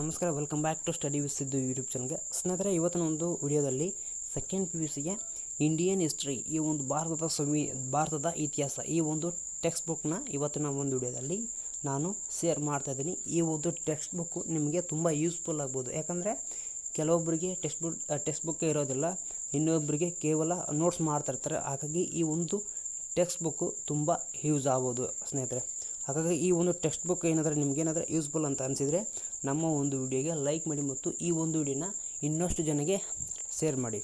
ನಮಸ್ಕಾರ welcome back to study with Siddu YouTube ಚಾನಲ್ಗೆ ಸ್ನೇಹಿತರೆ, ಇವತ್ತಿನ ಒಂದು ವಿಡಿಯೋದಲ್ಲಿ ಸೆಕೆಂಡ್ ಪಿ ಯು ಸಿಗೆ ಇಂಡಿಯನ್ ಹಿಸ್ಟ್ರಿ ಈ ಒಂದು ಭಾರತದ ಸಂವಿ ಭಾರತದ ಇತಿಹಾಸ ಈ ಒಂದು ಟೆಕ್ಸ್ಟ್ ಬುಕ್ನ ಇವತ್ತಿನ ಒಂದು ವಿಡಿಯೋದಲ್ಲಿ ನಾನು ಶೇರ್ ಮಾಡ್ತಾ ಇದ್ದೀನಿ. ಈ ಒಂದು ಟೆಕ್ಸ್ಟ್ ಬುಕ್ಕು ನಿಮಗೆ ತುಂಬ ಯೂಸ್ಫುಲ್ ಆಗ್ಬೋದು. ಯಾಕಂದರೆ ಕೆಲವೊಬ್ಬರಿಗೆ ಟೆಕ್ಸ್ಟ್ ಬುಕ್ ಟೆಕ್ಸ್ಟ್ ಬುಕ್ಕೇ ಇರೋದಿಲ್ಲ ಇನ್ನೊಬ್ಬರಿಗೆ ಕೇವಲ ನೋಟ್ಸ್ ಮಾಡ್ತಾ ಇರ್ತಾರೆ. ಹಾಗಾಗಿ ಈ ಒಂದು ಟೆಕ್ಸ್ಟ್ ಬುಕ್ಕು ತುಂಬ ಯೂಸ್ ಆಗ್ಬೋದು ಸ್ನೇಹಿತರೆ. ಹಾಗಾಗಿ ಈ ಒಂದು ಟೆಕ್ಸ್ಟ್ ಬುಕ್ ಏನಾದರೂ ನಿಮಗೇನಾದರೂ ಯೂಸ್ಫುಲ್ ಅಂತ ಅನಿಸಿದರೆ ನಮ್ಮ ಒಂದು ವಿಡಿಯೋಗೆ ಲೈಕ್ ಮಾಡಿ ಮತ್ತು ಈ ಒಂದು ವಿಡಿಯೋನ ಇನ್ನಷ್ಟು ಜನಗೆ ಸೇರ್ ಮಾಡಿ.